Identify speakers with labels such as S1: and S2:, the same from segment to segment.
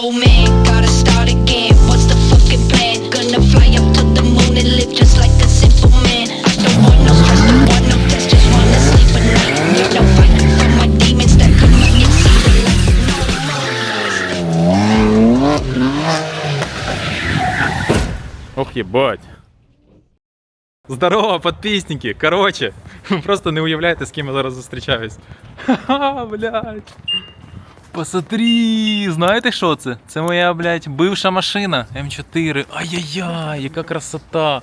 S1: Oh man, gotta start again. What's the fucking plan? Gonna fly up to the moon and live just like a simple man. I don't want no stress, don't want no test, just wanna sleep at night. Ain't no fighting from my demons that could make it see the light.
S2: Ох, єбать. Здорово, підписники. Короче, ви просто не уявляєте, з ким я зараз зустрічаюсь. Ха-ха, блядь. Посмотри, знаєте що це? Це моя, блядь, бивша машина М4. Ай-яй-яй, яка красота.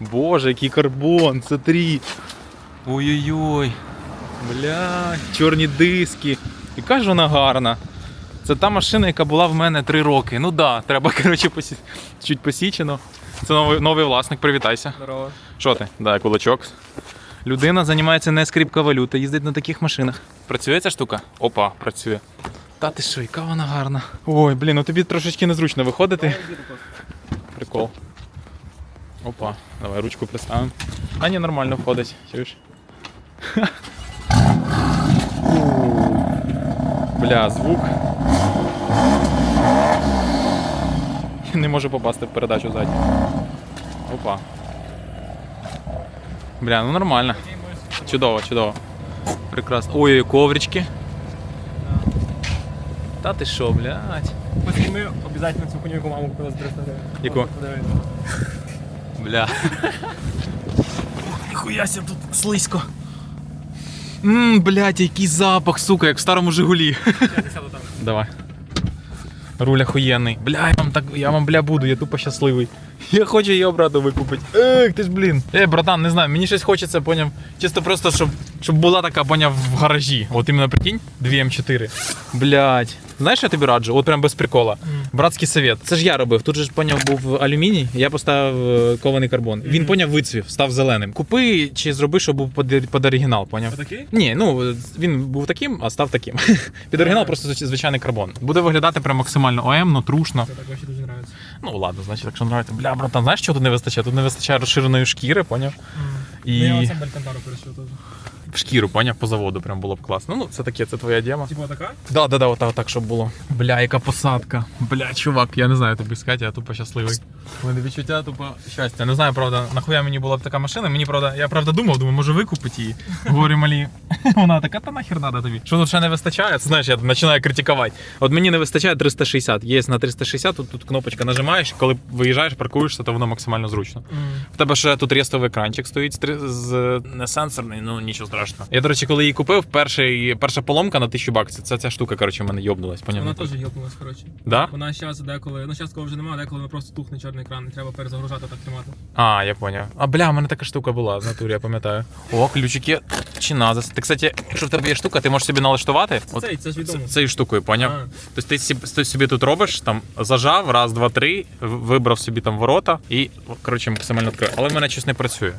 S2: Боже, який карбон, смотри. Ой-ой-ой. Блядь, чорні диски. Яка ж вона гарна. Це та машина, яка була в мене 3 роки. Ну да, треба, коротше, посі... чуть посічено. Це новий, новий власник, привітайся.
S3: Здорово.
S2: Що ти? Да, кулачок. Людина займається не з криптовалюти, їздить на таких машинах. Працює ця штука? Опа, працює. Та ти що, яка вона гарна. Ой, блін, ну тобі трошечки незручно виходити. Прикол. Опа, давай ручку приставимо. А ні, нормально входить, чуєш? Бля, звук. Не можу попасти в передачу ззаді. Опа. Бля, ну нормально. Чудово, чудово. Прекрасно. Ой, коврички. Та ти що, блядь?
S3: Посніми обов'язково цю хуйню, яку маму купила за 300 гривень.
S2: Яку? Бля. Ніхуя ся тут слизько. Ммм, блядь, який запах, сука, як в старому Жигулі. Давай. Руль охуєнний. Бля, я вам так, я вам бля буду, я тупо щасливий. Я хочу її обратно викупити. Ех, ти ж блін. Е, братан, не знаю, мені щось хочеться, поняв. Чисто просто, щоб, щоб була така, поняв, в гаражі. От іменно прикинь, 2 М4. Блядь. Знаєш, що я тобі раджу? От прям без прикола. Братський совет. Це ж я робив. Тут же ж поняв був алюміній, я поставив е, кований карбон. Він поняв вицвів, став зеленим. Купи чи зроби, щоб був під, під оригінал, поняв?
S3: Отакий?
S2: Ні, ну він був таким, а став таким. Під оригінал просто звичайний карбон. Буде виглядати прям максимально ОМно, трушно.
S3: Це так дуже.
S2: Ну ладно, значить, якщо нравиться. Бля, братан, знаєш, чого тут не вистачає? Тут не вистачає розширеної шкіри, поняв?
S3: І... Я сам Балькантару перейшов теж.
S2: в шкіру, поняв, по заводу прям було б класно. Ну, це таке, це твоя діма.
S3: Типа така?
S2: Да, да, да, отак, отак, щоб було. Бля, яка посадка. Бля, чувак, я не знаю тобі сказати, я тупо щасливий. У мене відчуття тупо щастя. Не знаю, правда, нахуя мені була б така машина. Мені правда, я правда думав, думаю, може викупити її. Говорю, малі. Вона така, та нахер надо тобі. Що тут ще не вистачає? Це знаєш, я починаю критикувати. От мені не вистачає 360. Є на 360, тут, тут кнопочка нажимаєш, коли виїжджаєш, паркуєшся, то воно максимально зручно. В тебе ще тут рестовий екранчик стоїть з з не сенсорний, ну нічого страшного. Я, до речі, коли її купив, перший, перша поломка на 1000 баксів. Це ця штука, коротше, в мене йобнулась.
S3: Вона теж гілкнулась, коротше.
S2: Да?
S3: Вона зараз деколи, ну зараз коли вже немає, деколи вона просто тухне чорний екран, і треба перезагружати так тримати.
S2: А, я поняв. А бля, в мене така штука була в натурі, я пам'ятаю. О, ключики чи назас. Ти, кстати, якщо в тебе є штука, ти можеш собі налаштувати. От
S3: Цей, це ж відомо.
S2: ц- цією штукою, поняв?
S3: А.
S2: Тобто ти ти собі тут робиш, там зажав, раз, два, три, в- вибрав собі там ворота і, коротше, максимально відкрив. Але в мене щось не працює.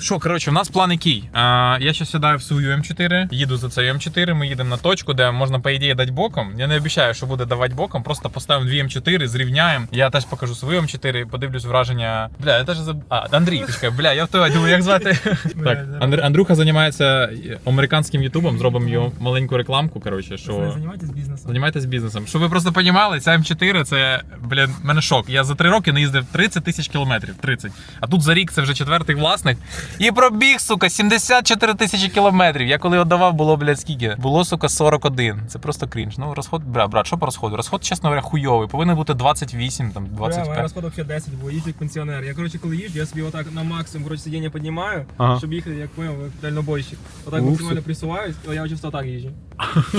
S2: Що, коротше, у нас план який? А, я зараз сідаю в свою М4, їду за цією М4, ми їдемо на точку, де можна, по ідеї, дати боком. Я не обіцяю, що буде давати боком, просто поставимо дві М4, зрівняємо. Я теж покажу свою М4, подивлюсь враження. Бля, я теж заб... А, Андрій, почекай, бля, я в тебе думаю, як звати. так, Андр... Андрюха займається американським ютубом, зробимо його маленьку рекламку, коротше, що.
S3: Займайтесь бізнесом.
S2: Займайтесь бізнесом. Щоб ви просто розуміли, ця М4 це, блін, мене шок. Я за три роки не їздив 30 тисяч кілометрів. 30. А тут за рік це вже четвертий власник. І пробіг, сука, 74 тисячі кілометрів. Я коли віддавав, було, блядь, скільки? Було, сука, 41. Це просто крінж. Ну, розход, бля, брат, що по розходу? Розход, чесно говоря, хуйовий. Повинен бути 28, там,
S3: Бля, моя
S2: 25.
S3: розход взагалі 10, бо їжджу як пенсіонер. Я, коротше, коли їжджу, я собі отак на максимум, коротше, сидіння піднімаю,
S2: Ага.
S3: щоб їхати, як поняв, як дальнобойщик. Отак
S2: Ух,
S3: максимально присуваюсь, то я чисто так їжджу.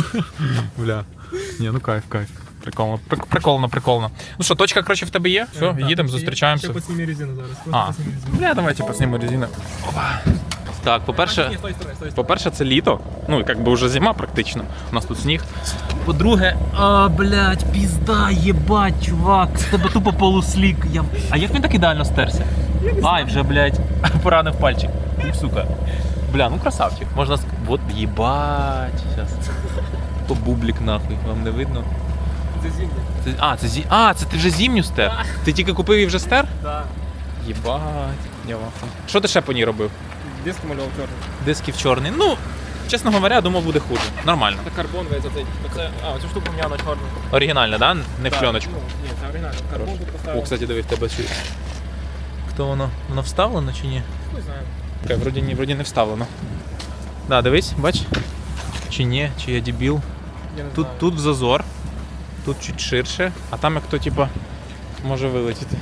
S2: Бля. Ні, ну кайф, кайф. Прикольно, Прик- прикольно, прикольно. Ну що, точка, коротше, в тебе є? Все, їдемо, зустрічаємося.
S3: Ще поснімі резину зараз.
S2: А.
S3: Просто поснімі резину.
S2: Бля, давайте поснімемо резину. Опа. Так, по-перше. По-перше, це літо. Ну, як би вже зима практично. У нас тут сніг. По-друге, а, блядь, пізда, єбать, чувак, з тебе тупо полуслік. Я... А як він так ідеально стерся? Ай, вже, блядь, поранив пальчик. Ну, сука. Бля, ну красавчик. Можна ск... Вот, єбать. Сейчас. То бублік нахуй, вам не видно.
S3: Це зімня.
S2: Це... А, це зі... а, це ти вже зімню стер? Ти тільки купив і вже стер?
S3: Да.
S2: Єбать. Я в ахуї. Що ти ще по ній робив?
S3: Диск малював чорний.
S2: Дисків чорний. Ну, чесно говоря, думав, буде хуже. Нормально.
S3: Це карбон весь оцей. Оце, а, оцю штуку міняв на чорну.
S2: Оригінальне, да? Не в
S3: Так,
S2: пленочку.
S3: Ну, ні, це оригінально. Карбон тут поставив.
S2: О, кстати, диви, в тебе ще. Хто воно? Воно вставлено чи ні?
S3: Знає.
S2: Окей, вроді, ні, вроді не вставлено. Да, дивись, бач? Чи ні, чи я дебіл.
S3: Я не
S2: Тут,
S3: знаю.
S2: тут зазор, тут чуть ширше, а там як то, типа, може вилетіти.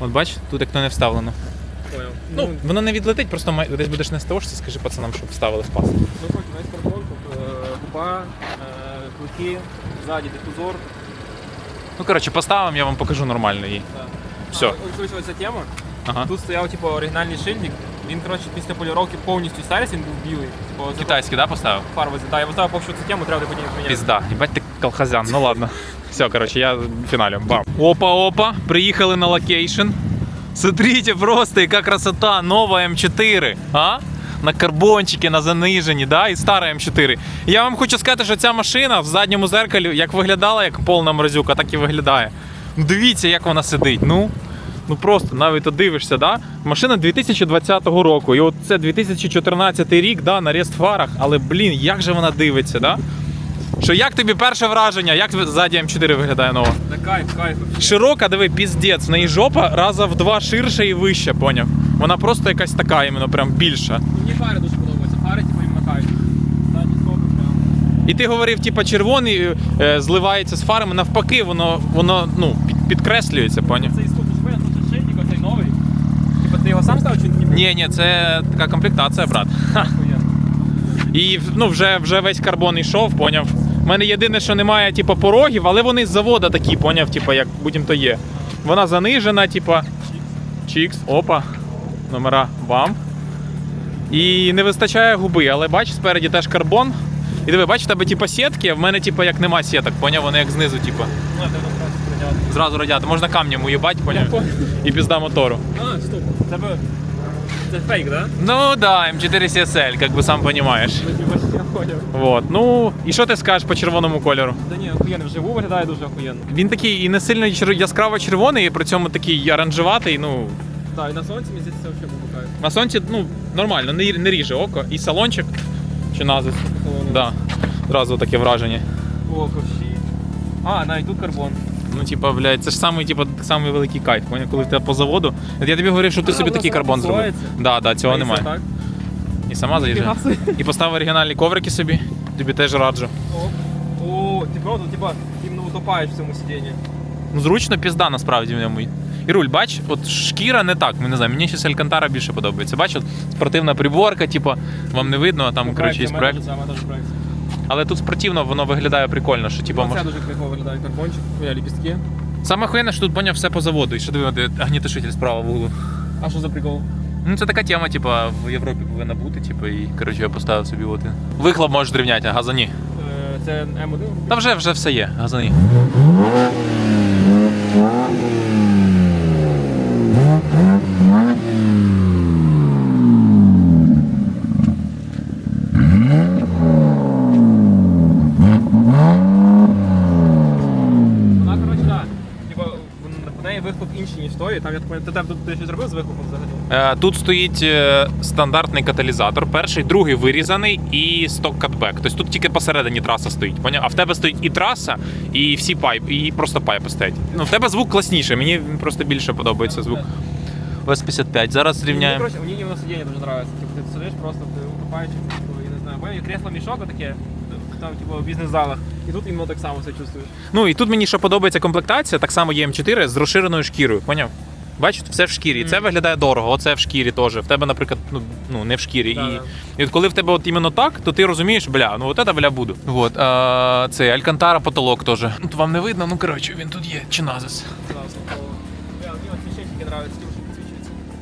S2: От бач, тут як то не вставлено.
S3: Понял.
S2: Ну, воно не відлетить, просто май- десь будеш на СТОшці, скажи пацанам, щоб вставили в пас.
S3: Ну, хоч весь тут е, губа, е, клики, ззаді дифузор.
S2: Ну, коротше, поставимо, я вам покажу нормально її.
S3: А, ось, ось оця тема.
S2: Ага.
S3: Тут стояв типу, оригінальний шильдик. Він, коротше, після поліровки повністю старість, він був білий. Типу, оце
S2: Китайський, да, поставив?
S3: фарба злітає. Я поставив поки цю тему, треба потім поміняти.
S2: Пізда, їбать ти колхозян, ну ладно. Все, короче, я фіналю. Бам. Опа-опа, приїхали на локейшн. Смотрите просто, яка красота, нова М4, а? На карбончики, на заниженні, да? і стара М4. Я вам хочу сказати, що ця машина в задньому зеркалі як виглядала як повна морозюка, так і виглядає. Ну, Дивіться, як вона сидить. Ну, ну просто навіть ти дивишся, да? Машина 2020 року. І от це 2014 рік, да, на рест фарах, але блін, як же вона дивиться, да? Що як тобі перше враження? Як ззаді М4 виглядає нова?
S3: Да кайф, кайф.
S2: Широка, диви, піздець. В неї жопа раза в два ширше і вище, поняв? Вона просто якась така, іменно прям більша.
S3: Мені фари дуже подобаються. Фари, типу, кайф. Задні.
S2: І ти говорив, типа, червоний е, зливається з фарами, навпаки, воно, воно ну, підкреслюється, поняв?
S3: Цей ступ, живе, тут шильник, оцей новий. Типа ти його сам ставив чи ні?
S2: Ні, ні, це така комплектація, брат. Ха. І ну, вже, вже весь карбон йшов, поняв. У мене єдине, що немає, типу, порогів, але вони з завода такі, поняв, типу, як будь-то є. Вона занижена, типа. Чікс, опа. Номера бам. І не вистачає губи, але бач, спереді теж карбон. І диви, бач, в тебе типа сітки, а в мене типа як нема сіток, поняв, вони як знизу, типа.
S3: Ну, це одразу прийняти.
S2: Зразу радяти. Можна камнем уїбать, поняв?
S3: Понял.
S2: І пізда мотору.
S3: А, стоп. Тебе... Це фейк, да?
S2: Ну да, М4 CSL, як би сам розумієш. Вот. Ну, і що ти скажеш по червоному кольору?
S3: Да ні, охуєнно, вживу виглядає дуже охуєнно.
S2: Він такий і не сильно чер- яскраво червоний, і при цьому такий оранжеватий. Ну,
S3: Так, і на сонці мені здається, це взагалі кайф.
S2: на сонці ну, нормально, не, не ріже око. І салончик чи назис.
S3: Салону.
S2: Да. Одразу таке враження.
S3: О, ковші. А, навіть тут карбон.
S2: Ну, типа, блядь, це ж самий, типа, самий великий кайф, поняв, коли в тебе по заводу. От Я тобі говорив, що ти собі такий карбон зробив. Да, да, цього немає. І сама заїжджає. І поставив оригінальні коврики собі. Тобі теж раджу.
S3: О, ти правда, типа, іменно утопаєш в цьому сидінні.
S2: Ну, зручно пізда насправді в ньому. І руль, бач, от шкіра не так, не знаю, мені ще Алькантара більше подобається. Бач, от спортивна приборка, типу, вам не видно, а там, коротше, є проект. Але тут спортивно воно виглядає прикольно, що типу,
S3: Це
S2: мож...
S3: дуже кайфово виглядає карбончик. Ой, ліпістки.
S2: Саме охуєнне, що тут поняв все по заводу. І що диви, де огнітушитель справа в углу.
S3: А що за прикол?
S2: Ну це така тема, типу, в Європі повинна бути, типу, і коротше я поставив собі от. Вихлоп можеш зрівняти, а газані.
S3: Е, Це М1?
S2: Та вже вже все є, газані.
S3: Вона, коротше, да. Типа, в- в інший, ніж той. Там я так пам'ятаю, ти, там- ти щось зробив з вихлопом взагалі?
S2: Е, Тут стоїть е, стандартний каталізатор, перший, другий вирізаний і сток катбек. Тобто тут тільки посередині траса стоїть. А в тебе стоїть і траса, і всі пайп, і просто пайпи стоять. Ну, в тебе звук класніший, мені просто більше подобається звук. ОС 55. Зараз
S3: коротше, мені іменно сидіння дуже подобається. Типу, ти сидиш просто, ти утопаєш, типу, я не знаю, моє кресло мішок таке, там, типу, в бізнес-залах. І тут іменно так само все чувствуєш.
S2: Ну і тут мені ще подобається комплектація, так само є М4 з розширеною шкірою. Поняв? Бачиш, все в шкірі. І Це виглядає дорого, оце в шкірі теж. В тебе, наприклад, ну, ну не в шкірі.
S3: Да,
S2: і,
S3: да.
S2: і от коли в тебе от іменно так, то ти розумієш, бля, ну от це бля буду. Вот, а, це Алькантара потолок теж. Тут вам не видно, ну коротше, він тут є. Чи назис.
S3: Класно. Бля, мені от тим, що підсвічується.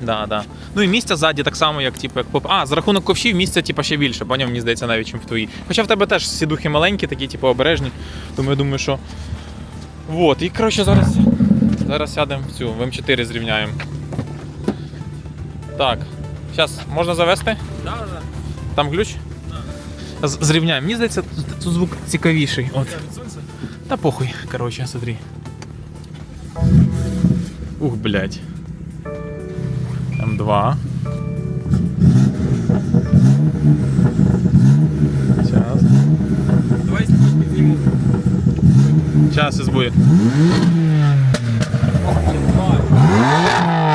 S2: Да, да. Ну і місця ззаді так само, як типу, як поп. А, за рахунок ковшів місця типу, ще більше, поняв, мені здається, навіть, чим в твоїй. Хоча в тебе теж сідухи маленькі, такі, типу, обережні. Тому я думаю, що. Вот. І коротше зараз. Зараз сядемо в цю, в М4 зрівняємо. Так. Зараз можна завести?
S3: Да, да.
S2: Там ключ? З- Зрівняємо. Мені здається, тут звук цікавіший. От. Та похуй, короче, смотри. Ух, блядь. М2. Сейчас.
S3: Давай, якщо хоч підзніму.
S2: Сейчас сейчас будет.
S3: Ох, єбать.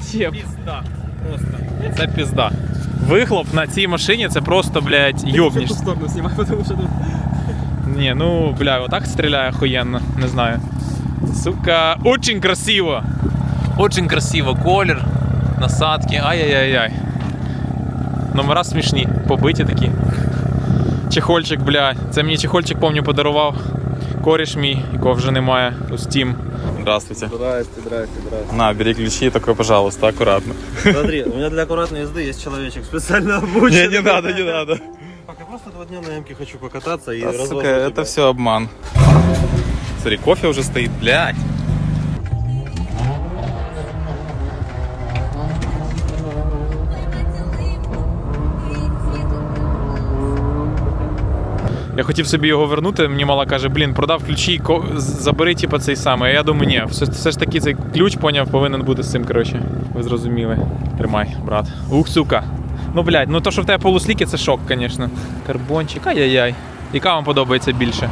S2: Це пізда. Просто. Це пізда. Вихлоп на цій машині це просто, блядь,
S3: В
S2: йобніш.
S3: ту сторону знімай, тому що тут...
S2: Ні, ну, бля, отак стріляє охуєнно, не знаю. Сука, очень красиво. Очень красиво. Колір, насадки, ай-яй-яй-яй. Номера смішні, побиті такі. Чехольчик, бля. Це мені чехольчик, помню, подарував. Коріш мій, якого вже немає у Steam. Здравствуйте.
S4: Здрасте, здрасте, здрасте.
S2: На, бери ключи, только, пожалуйста, аккуратно.
S4: Смотри, у меня для аккуратной езды есть человечек специально обученный.
S2: Не, не надо, не надо.
S4: Просто два дня на М-ке хочу покататься и
S2: Да, сука,
S4: тебя.
S2: это все обман. Смотри, кофе уже стоит, блядь. Я хотів собі його вернути, мені мала каже, блін, продав ключі, ко- забери типу, цей самий. А я думаю, ні, все, все ж таки цей ключ поняв, повинен бути з цим, коротше. Ви зрозуміли. Тримай, брат. Ух, сука. Ну, блядь, ну то, що в тебе полусліки, це шок, звісно. Карбончик, ай-яй-яй. Яка вам подобається більше?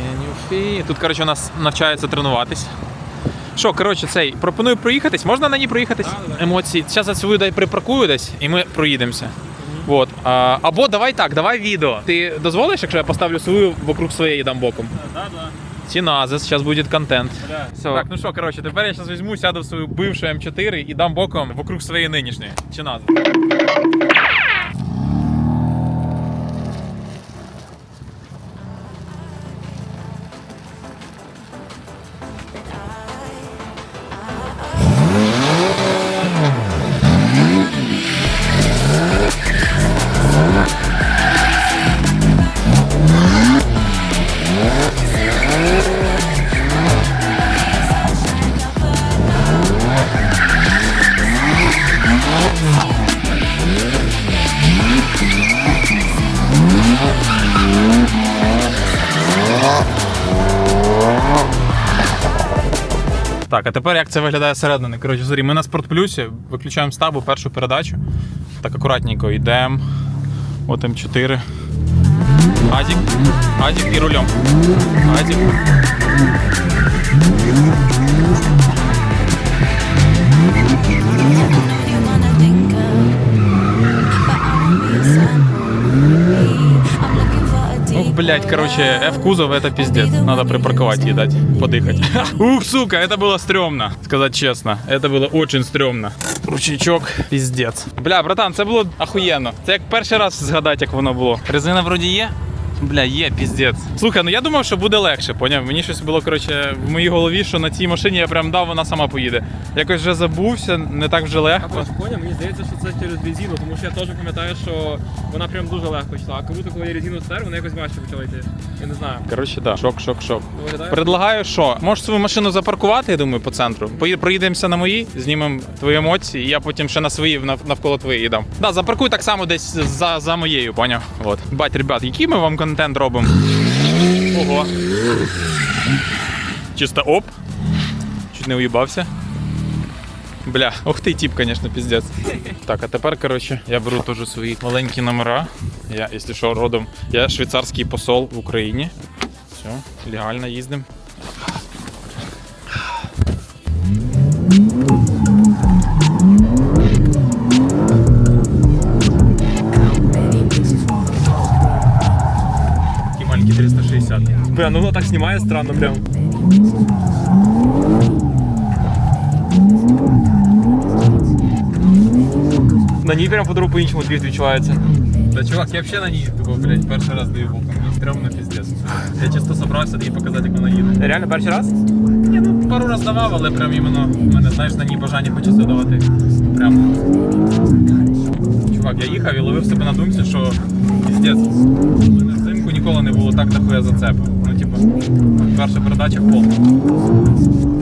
S2: Can you feel? Тут, коротше, у нас навчаються тренуватись. Що, коротше, цей, пропоную проїхатись. Можна на ній проїхатись? Емоції. Зараз я свою дай припаркую десь і ми проїдемося. Вот. А, або давай так, давай відео. Ти дозволиш, якщо я поставлю свою вокруг своєї дам боком?
S3: Да, да.
S2: Тіназис, сейчас будет контент. Все. Так, ну що, коротше, тепер я зараз візьму, сяду в свою бившу М4 і дам боком вокруг своєї нинішньої. Тіназис. Так, а тепер як це виглядає середини? Коротше, зорі, ми на спортплюсі виключаємо стабу першу передачу. Так акуратненько йдемо. От М4. Адік. Адік і рулем. Адік.
S5: for a
S2: Ух,
S5: deep
S2: блять, короче, F-кузов это пиздец. Надо припарковать и дать подыхать. Ух, сука, это было стрёмно. Сказать честно, это было очень стрёмно. Ручейчок, пиздец. Бля, братан, це було охуєнно. Це як перший раз згадати, як воно було. Резина вроді є. Бля, є, піздець. Слухай, ну я думав, що буде легше, поняв? Мені щось було, коротше, в моїй голові, що на цій машині я прям дав, вона сама поїде. Якось вже забувся, не так вже легко.
S3: просто поняв, мені здається, що це через резину, тому що я теж пам'ятаю, що вона прям дуже легко йшла. А круто, коли я резину стер, вона якось важче почала йти. Я не знаю.
S2: Коротше, да. Шок, шок, шок.
S3: Виглядає?
S2: Предлагаю, що можеш свою машину запаркувати, я думаю, по центру. Проїдемося на мої, знімемо твої емоції, і я потім ще на свої навколо твоєї дам. Да, запаркуй так само десь за, за моєю, поняв? От. Бать, ребят, який ми вам контент робимо? Ого. Чисто оп. Чуть не уїбався. Бля, ох ти тип, звісно, піздець. Так, а тепер, коротше, я беру теж свої маленькі номера. Я, якщо що, родом, я швейцарський посол в Україні. Все, легально їздимо.
S3: Бля, ну воно так знімає странно прям. На ній прям по-другому по-іншому двіж відчувається.
S2: Да, чувак, я взагалі на ній тупо, блядь, перший раз даю боком. Мені стрьомно піздець. Я чисто собрався тобі показати, як вона їде.
S3: Реально перший раз?
S2: Ні, ну пару раз давав, але прям іменно в мене, знаєш, на ній бажання хочеться давати. Прям. Чувак, я їхав і ловив себе на думці, що піздець. У мене взимку ніколи не було так дохуя зацепу. Перша передача в пол.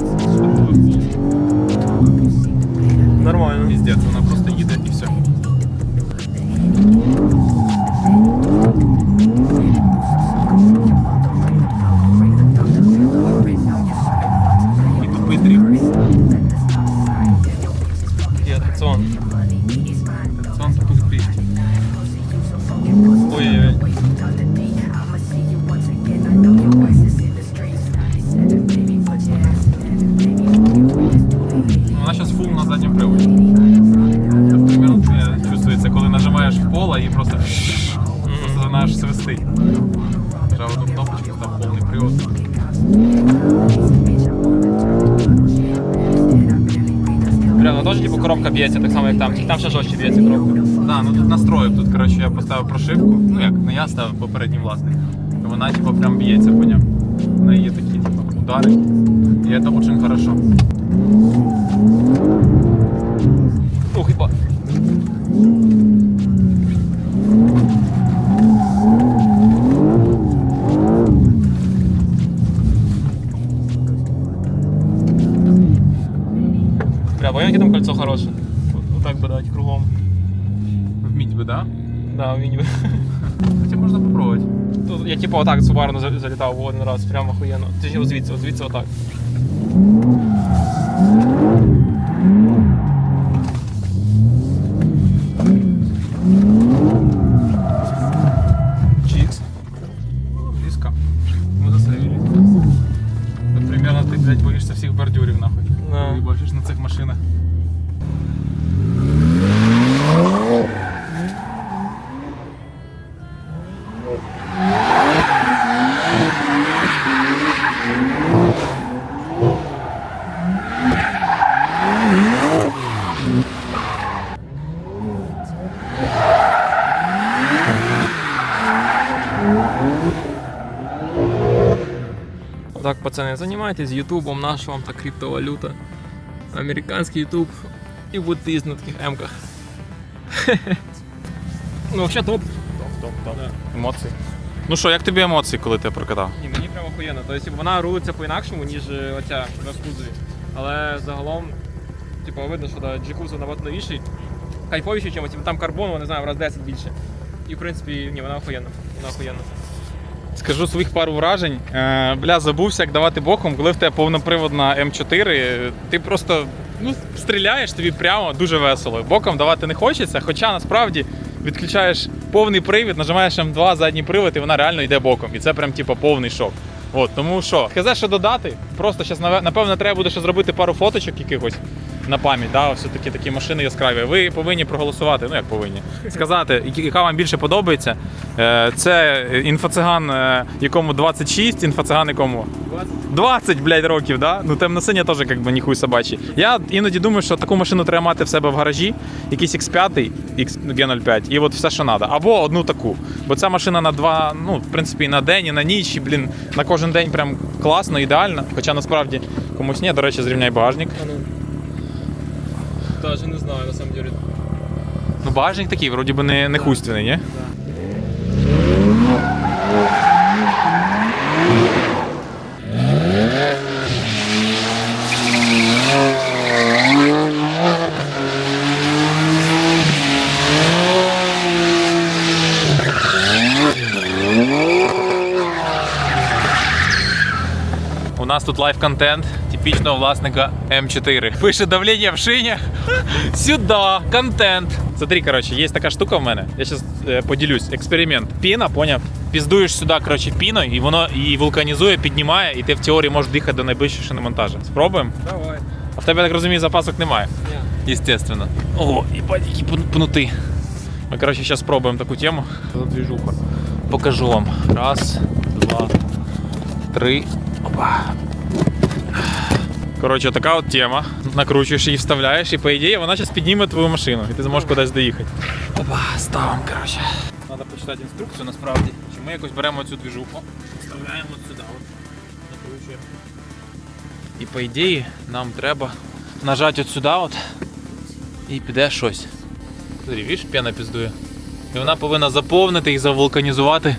S2: там.
S3: Тільки там ще жорстче б'ється коробка.
S2: Да, ну тут настроїв. Тут, коротше, я поставив прошивку. Ну як, не я ставив попередній власник. І вона типу прям б'ється по ньому. В неї є такі типу, удари. І це дуже хорошо.
S3: Ух, хіба. Бля, бо яке там кольцо хороше. Так би дати кругом.
S2: Вміть би, да?
S3: Да, би.
S2: Хоча можна попробувати.
S3: Тут я типу отак субарно за- залітав один раз, прямо охуєнно. Ти ж звідси, звідси отак. Пацани, займайтесь ютубом, наша вам та криптовалюта. Американський ютуб. І їздити на таких емках. ну, взагалі топ.
S2: Топ, топ, топ. Емоції. Ну що, як тобі емоції, коли ти прокатав?
S3: Ні, мені прямо охуєнно. Тобто вона рулиться по-інакшому, ніж е, оця на скузові. Але загалом, типу, видно, що да, джекуза набагато новіший. Кайфовіший чимось, там карбону, не знаю, в раз 10 більше. І в принципі, ні, вона охуєнна. Вона охуєнна.
S2: Скажу своїх пару вражень. Е, бля, забувся, як давати боком, коли в тебе повноприводна М4, ти просто ну, стріляєш тобі прямо дуже весело. Боком давати не хочеться, хоча насправді відключаєш повний привід, нажимаєш М2 задній привід, і вона реально йде боком. І це прям типу повний шок. От, тому що, сказати, що додати, просто зараз, напевно, треба буде ще зробити пару фоточок якихось на пам'ять, да, все-таки такі машини яскраві. Ви повинні проголосувати, ну як повинні, сказати, яка вам більше подобається. Е, Це інфоциган, е, якому 26, інфоциган якому 20, блядь, років, да? Ну темно-синя теж як би ніхуй собачий. Я іноді думаю, що таку машину треба мати в себе в гаражі, якийсь X5, X, G05, і от все, що треба. Або одну таку. Бо ця машина на два, ну, в принципі, і на день, і на ніч, і, блін, на кожен день прям класно, ідеально. Хоча насправді комусь ні, до речі, зрівняй багажник.
S3: Даже не знаю, на самом деле.
S2: Ну, багажник такий, вроді би не, не хуйственний, ні? У нас тут лайв-контент типічного власника М4. Пише давлення в шині. Сюди, контент. Смотри, короче, є така штука в мене. Я зараз поділюсь. Експеримент. Піна, поняв? Піздуєш сюди, короче, піною, і воно її вулканізує, піднімає, і ти в теорії можеш дихати до найближчого шиномонтажа. Спробуємо?
S3: Давай.
S2: А в тебе, я так розумію, запасок немає.
S3: Ні.
S2: Естественно. О, ебать, які пн- пнути. Ми, короче, зараз спробуємо таку тему. Движуха. Покажу вам. Раз, два, три. Опа. Коротше, така от тема. Накручуєш її, вставляєш, і по ідеї вона зараз підніме твою машину, і ти зможеш кудись доїхати. Опа, ставимо, коротше. Треба почитати інструкцію насправді. Чи ми якось беремо цю движуху, вставляємо от сюди, от, накручуємо. І по ідеї нам треба нажати от сюди от, і піде щось. Смотри, бачиш, п'яна піздує. І вона повинна заповнити і завулканізувати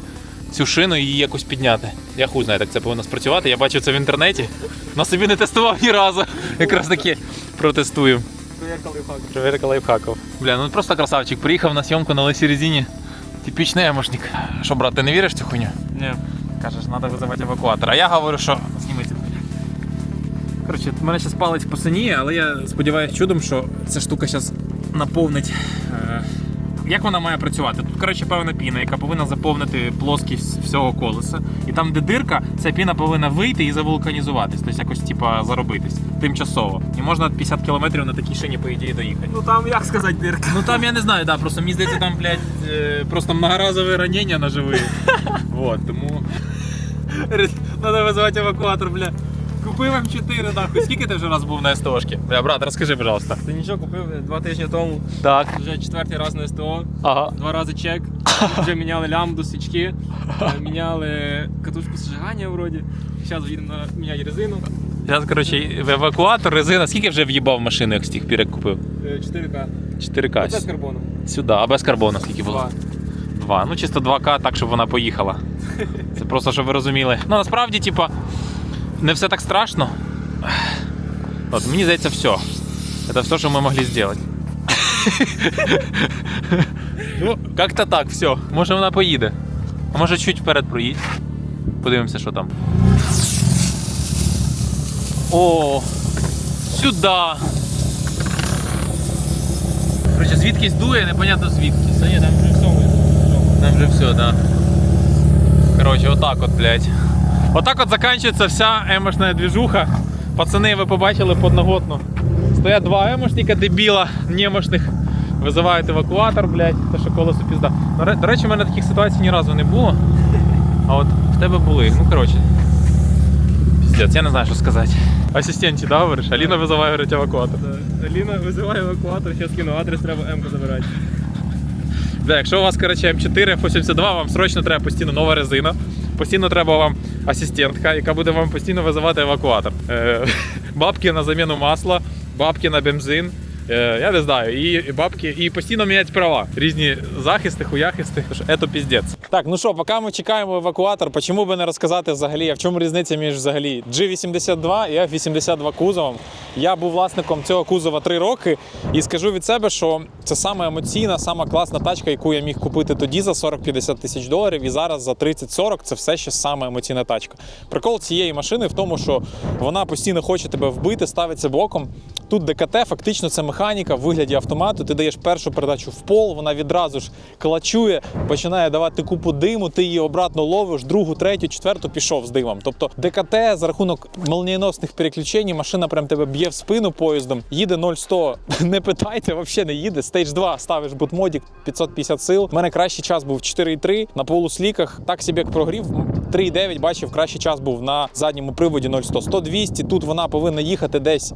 S2: цю шину і її якось підняти. Я хуй знаю, як це повинно спрацювати. Я бачив це в інтернеті, але собі не тестував ні разу. Якраз таки протестую.
S3: Проверка лайфхак.
S2: Проверка лайфхаків. Бля, ну просто красавчик. Приїхав на зйомку на лисій резині. Типічний емошник. Що, брат, ти не віриш в цю хуйню?
S3: Ні.
S2: Кажеш, треба визивати евакуатор. А я говорю, що хуйню. Коротше, в мене зараз палець посиніє, але я сподіваюся чудом, що ця штука зараз наповнить е, як вона має працювати? Тут, коротше, певна піна, яка повинна заповнити плоскість всього колеса. І там, де дирка, ця піна повинна вийти і завулканізуватись, тобто якось типа заробитись тимчасово. І можна 50 км на такій шині, по ідеї, доїхати.
S3: Ну там як сказати дирка.
S2: Ну там я не знаю, да, просто мені здається, там, блядь, е, просто многоразове ранення ножові. Вот, тому. Надо визивати евакуатор, бля. Купив М4, нахуй. Скільки ти вже раз був на СТОшки? Бля, брат, розкажи, пожалуйста.
S3: Ти нічого купив два тижні тому.
S2: Так.
S3: Вже четвертий раз на СТО.
S2: Ага.
S3: Два рази чек. Вже міняли лямбду, свічки, е, міняли катушку зжигання вроді. Зараз їдемо на міняти резину.
S2: Зараз, коротше, в евакуатор, резина. Скільки вже в'їбав машину, як з тих пір, як купив?
S3: Е, 4К.
S2: 4К.
S3: Це з карбоном.
S2: Сюди, а без карбону скільки було?
S3: Два.
S2: Два. Ну чисто 2К, так, щоб вона поїхала. Це просто, щоб ви розуміли. Ну насправді, типа, не все так страшно. От, мені здається, все. Це все, що ми могли зробити. ну, як-то так, все. Може вона поїде. А може чуть вперед проїдь. Подивимося, що там. О, сюди. Короче, звідкись дує, непонятно звідки.
S3: Та ні, там вже все.
S2: Там вже все, да. Короче, отак от, блядь. Отак от закінчується вся емошна движуха. Пацани, ви побачили подноготно. Стоять два емошника дебіла, немощних. Визивають евакуатор, блядь, те, що колесо пізда. До речі, в мене таких ситуацій ні разу не було. А от в тебе були. Ну, коротше. Піздець, я не знаю, що сказати. Асистенті, да, говориш? Аліна визиває, говорить, евакуатор.
S3: Аліна визиває евакуатор, зараз кину адрес, треба М-ку забирати.
S2: Бля, якщо у вас коротше, М4 F82, вам срочно треба постійно нова резина. Постійно треба вам асистентка, яка буде вам постійно визивати евакуатор. Е, бабки на заміну масла, бабки на бензин. Е, я не знаю, і, бабки, і постійно міняти права. Різні захисти, хуяхисти. Це піздець. Так, ну що, поки ми чекаємо евакуатор, чому би не розказати взагалі, а в чому різниця між взагалі G82 і F82 кузовом. Я був власником цього кузова 3 роки і скажу від себе, що це саме емоційна, сама класна тачка, яку я міг купити тоді за 40-50 тисяч доларів, і зараз за 30-40 це все ще сама емоційна тачка. Прикол цієї машини в тому, що вона постійно хоче тебе вбити, ставиться боком. Тут ДКТ, фактично це механіка в вигляді автомату. Ти даєш першу передачу в пол, вона відразу ж клачує, починає давати купу диму, ти її обратно ловиш, другу, третю, четверту пішов з димом. Тобто ДКТ за рахунок молнієносних переключень, машина прям тебе б'є в спину поїздом, їде 0-100, не питайте, взагалі не їде. Стейдж 2 ставиш бутмодік 550 сил. У мене кращий час був 4,3 на полусліках. Так собі як прогрів. 3,9 бачив, кращий час був на задньому приводі 0,100. 100-200, тут вона повинна їхати десь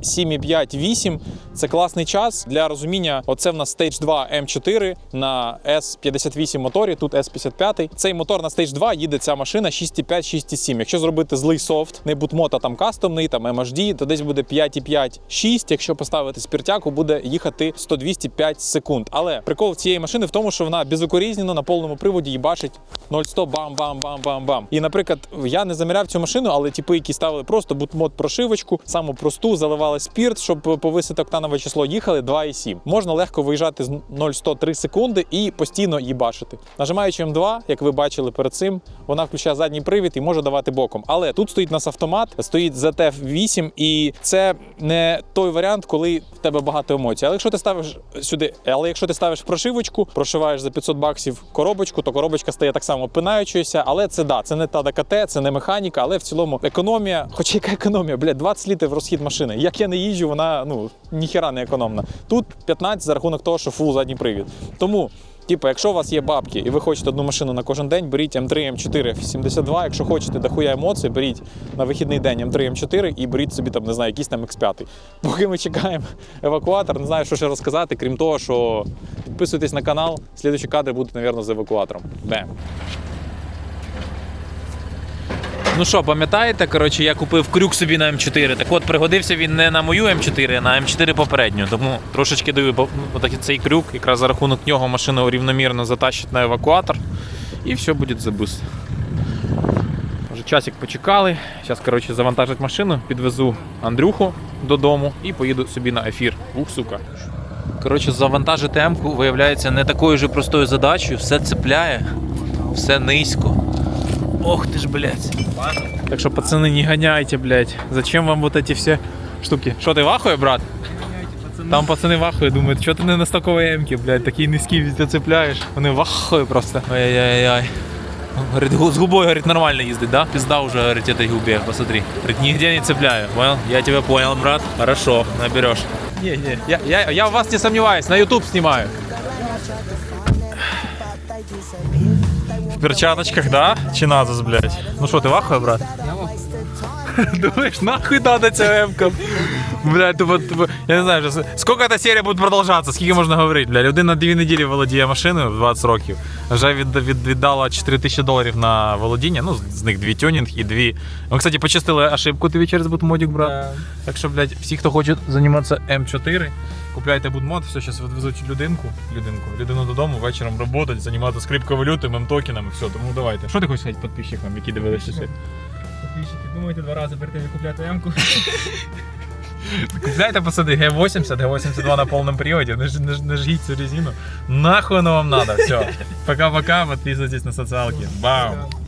S2: 7,5-8. Це класний час. Для розуміння, оце в нас Stage 2 M4 на S58 моторі, тут S55. Цей мотор на Stage 2 їде ця машина 6,5-6,7. Якщо зробити злий софт, не бутмота там кастомний, там MHD, то десь буде 5,5-6. Якщо поставити спіртяку, буде їхати 100-205 секунд. Але прикол цієї машини в тому, що вона безукорізнено на повному приводі їбашить 0-100 бам-бам-бам-бам-бам. І, наприклад, я не заміряв цю машину, але типи, які ставили просто бутмод прошивочку, саму просту, заливали спірт, щоб повисити октанове число, їхали 2,7. Можна легко виїжджати з 0-100 3 секунди і постійно їбашити. Нажимаючи М2, як ви бачили перед цим, вона включає задній привід і може давати боком. Але тут стоїть у нас автомат, стоїть ZF8, і це не той варіант, коли тебе багато емоцій. Але якщо ти ставиш сюди, але якщо ти ставиш прошивочку, прошиваєш за 500 баксів коробочку, то коробочка стає так само пинаючоюся. Але це да, це не та ДКТ, це не механіка, але в цілому економія. Хоча яка економія, блядь, 20 літрів розхід машини. Як я не їжджу, вона ну ніхіра не економна. Тут 15 за рахунок того, що фул задній привід. Тому. Типу, якщо у вас є бабки і ви хочете одну машину на кожен день, беріть М3, М4, 72. Якщо хочете дохуя емоцій, беріть на вихідний день М3, М4 і беріть собі там, не знаю, якийсь там X5. Поки ми чекаємо евакуатор, не знаю, що ще розказати, крім того, що підписуйтесь на канал. Слідуючі кадри будуть, мабуть, з евакуатором. Бем. Ну що, пам'ятаєте, коротше, я купив крюк собі на М4. Так от пригодився він не на мою М4, а на М4 попередню. Тому трошечки даю ну, цей крюк, якраз за рахунок нього машину рівномірно затащить на евакуатор. І все буде забус. Вже часик почекали. Зараз, коротше, завантажать машину, підвезу Андрюху додому і поїду собі на ефір. Ух, сука. Коротше, завантажити М-ку виявляється не такою же простою задачею. Все цепляє, все низько. Ох ти ж, блядь. Так що, пацани, не гоняйте, блядь. Зачем вам вот эти все штуки? Що ти вахує, брат? Там пацани вахують, думають, що ти не на стоковій емки, блядь, такий низький везде цепляєш. Вони вахують просто. Ай-яй-яй. Говорит, с губой, говорит, нормально ездить, да? Пизда уже, говорит, этой губе, посмотри. Говорит, нигде не цепляю, понял? Я тебя понял, брат. Хорошо, наберешь. Не, не, я, я, я в вас не сомневаюсь, на YouTube снимаю. В перчаточках, да? Чи надо, блядь? Ну що, ты вахує, брат? Думаешь, нахуй надо ця емка? Блядь, тупо, тупо, я не знаю, вже, с- сколько эта серія буде продовжатися, скільки можна говорити, бля, людина дві неділі володіє машиною в 20 років, вже від, від, віддала 4 тисячі доларів на володіння, ну, з них дві тюнінг і дві. Ми, кстати, почистили ошибку тобі через бутмодік, брат. Так що, блядь, всі, хто хоче займатися М4, купляйте будмод, все, зараз відвезуть людинку, людинку, людину додому, вечором роботать, займатися скрипковою лютим, м-токенами, все, тому давайте. Що ти хочеш сказати підписчикам, які дивилися часи?
S3: Підписчики, думайте два рази перед тим, як купляти ямку.
S2: Купляйте, пацаны, Г80, Г82 на полном приводе, не, ж- не, ж- не жгіть цю резину. Нахуй оно вам надо, все. Пока-пока, подписывайтесь на социалки. Бам!